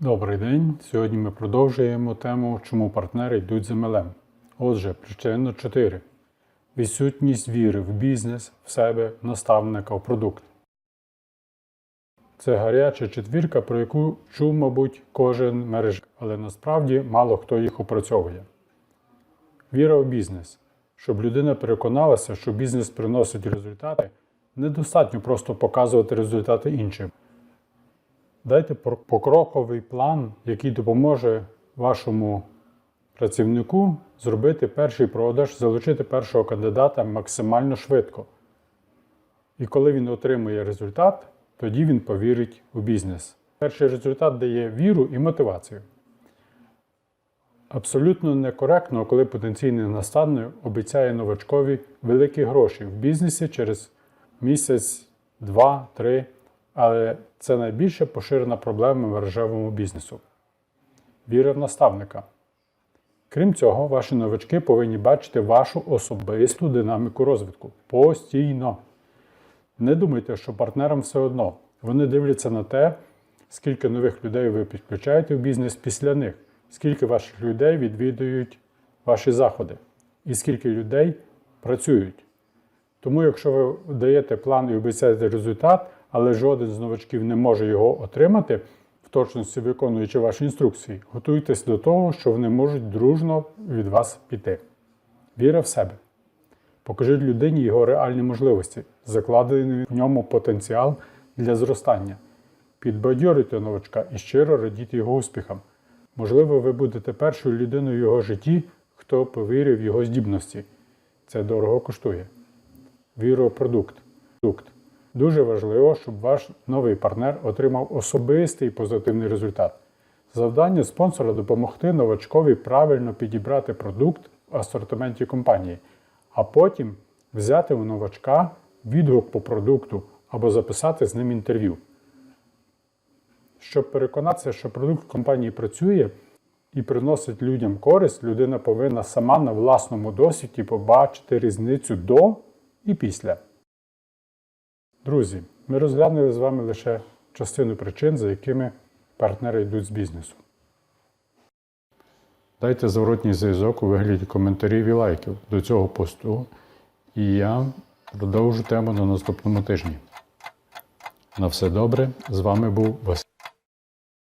Добрий день. Сьогодні ми продовжуємо тему, чому партнери йдуть з MLM. Отже, причина 4. Відсутність віри в бізнес, в себе, наставника, в продукт. Це гаряча четвірка, про яку чув, мабуть, кожен мереж, але насправді мало хто їх опрацьовує. Віра в бізнес. Щоб людина переконалася, що бізнес приносить результати, недостатньо просто показувати результати іншим. Дайте покроковий план, який допоможе вашому працівнику зробити перший продаж, залучити першого кандидата максимально швидко. І коли він отримує результат, тоді він повірить у бізнес. Перший результат дає віру і мотивацію. Абсолютно некоректно, коли потенційний наставник обіцяє новачкові великі гроші в бізнесі через місяць, два, три. Але це найбільше поширена проблема мережевому бізнесу. Віра в наставника. Крім цього, ваші новачки повинні бачити вашу особисту динаміку розвитку постійно. Не думайте, що партнерам все одно. Вони дивляться на те, скільки нових людей ви підключаєте в бізнес після них, скільки ваших людей відвідують ваші заходи, і скільки людей працюють. Тому, якщо ви даєте план і обіцяєте результат, але жоден з новачків не може його отримати, в точності виконуючи ваші інструкції, готуйтесь до того, що вони можуть дружно від вас піти. Віра в себе. Покажіть людині його реальні можливості, закладений в ньому потенціал для зростання. Підбадьорюйте новачка і щиро радіть його успіхам. Можливо, ви будете першою людиною в його житті, хто повірив в його здібності. Це дорого коштує. Віру в продукт. продукт. Дуже важливо, щоб ваш новий партнер отримав особистий позитивний результат. Завдання спонсора допомогти новачкові правильно підібрати продукт в асортименті компанії, а потім взяти у новачка відгук по продукту або записати з ним інтерв'ю. Щоб переконатися, що продукт компанії працює і приносить людям користь, людина повинна сама на власному досвіді побачити різницю до і після. Друзі, ми розглянули з вами лише частину причин, за якими партнери йдуть з бізнесу. Дайте зворотній зв'язок у вигляді коментарів і лайків до цього посту, і я продовжу тему на наступному тижні. На все добре, з вами був Василь.